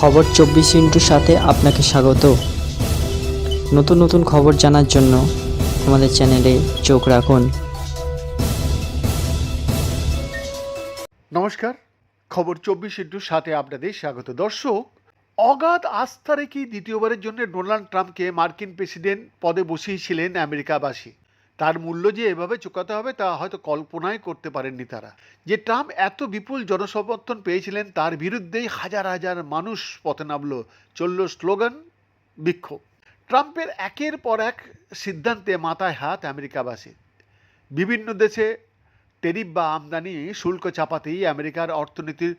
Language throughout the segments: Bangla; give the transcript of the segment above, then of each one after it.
খবর চব্বিশ ইন্টুর সাথে আপনাকে স্বাগত। নতুন নতুন খবর জানার জন্য আমাদের চ্যানেলে চোখ রাখুন। নমস্কার, খবর চব্বিশ ইন্টুর সাথে আপনাদের স্বাগত। দর্শক, অগাধ আস্থা রেখেই দ্বিতীয়বারের জন্য ডোনাল্ড ট্রাম্পকে মার্কিন প্রেসিডেন্ট পদে বসিয়েছিলেন আমেরিকাবাসী। তার মূল্য যে এভাবে চুকাতে হবে তা হয়তো কল্পনাই করতে পারেননি তারা। যে ট্রাম্প এত বিপুল জনসমর্থন পেয়েছিলেন, তার বিরুদ্ধেই হাজার হাজার মানুষ পথে নামল, চলল স্লোগান, বিক্ষোভ। ট্রাম্পের একের পর এক সিদ্ধান্তে মাথায় হাত আমেরিকাবাসী বিভিন্ন দেশে টেরিফ বা আমদানি শুল্ক চাপাতেই আমেরিকার অর্থনীতির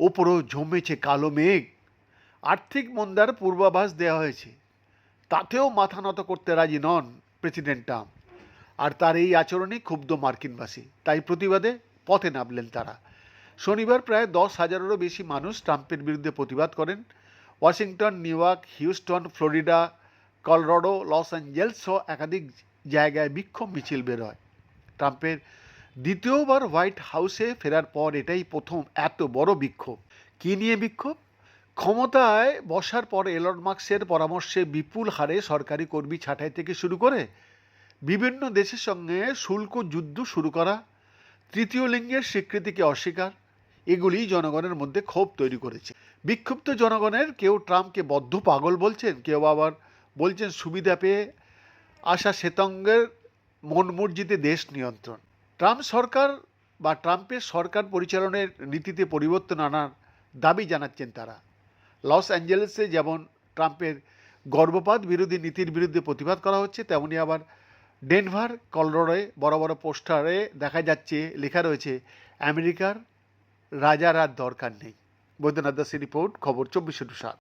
ওপরও জমেছে কালো মেঘ। আর্থিক মন্দার পূর্বাভাস দেওয়া হয়েছে। তাতেও মাথা নত করতে রাজি নন প্রেসিডেন্ট ট্রাম্প। আর তার এই আচরণে ক্ষুব্ধ মার্কিনবাসী। তাই প্রতিবাদে পথে নামলেন তারা। শনিবার প্রায় দশ হাজারেরও বেশি মানুষ ট্রাম্পের বিরুদ্ধে প্রতিবাদ করেন। Washington, New York, Houston, Florida, Colorado, Los Angeles সহ একাধিক জায়গায় বিক্ষোভ মিছিল বের হয়। ট্রাম্পের দ্বিতীয়বার হোয়াইট হাউসে ফেরার পর এটাই প্রথম এত বড় বিক্ষোভ। কী নিয়ে বিক্ষোভ? ক্ষমতায় বসার পর এলন মার্কসের পরামর্শে বিপুল হারে সরকারি কর্মী ছাঁটাই থেকে শুরু করে বিভিন্ন দেশের সঙ্গে শুল্ক যুদ্ধ শুরু করা, তৃতীয় লিঙ্গের স্বীকৃতিকে অস্বীকার, এগুলি জনগণের মধ্যে ক্ষোভ তৈরি করেছে। বিক্ষুব্ধ জনগণের কেউ ট্রাম্পকে বদ্ধ পাগল বলছেন, কেউ আবার বলছেন সুবিধা পেয়ে আসা শ্বেতাঙ্গের মন মর্জিতে দেশ নিয়ন্ত্রণ। ট্রাম্প সরকার বা ট্রাম্পের সরকার পরিচালনের নীতিতে পরিবর্তন আনার দাবি জানাচ্ছেন তারা। লস অ্যাঞ্জেলেসে যেমন ট্রাম্পের গর্ভপাত বিরোধী নীতির বিরুদ্ধে প্রতিবাদ করা হচ্ছে, তেমনি আবার ডেনভার কলরোডে বড় বড় পোস্টারে দেখা যাচ্ছে, লেখা রয়েছে, আমেরিকার রাজার আর দরকার নেই। বৈদ্যনাথ দাসের রিপোর্ট, খবর চব্বিশে টু সাত।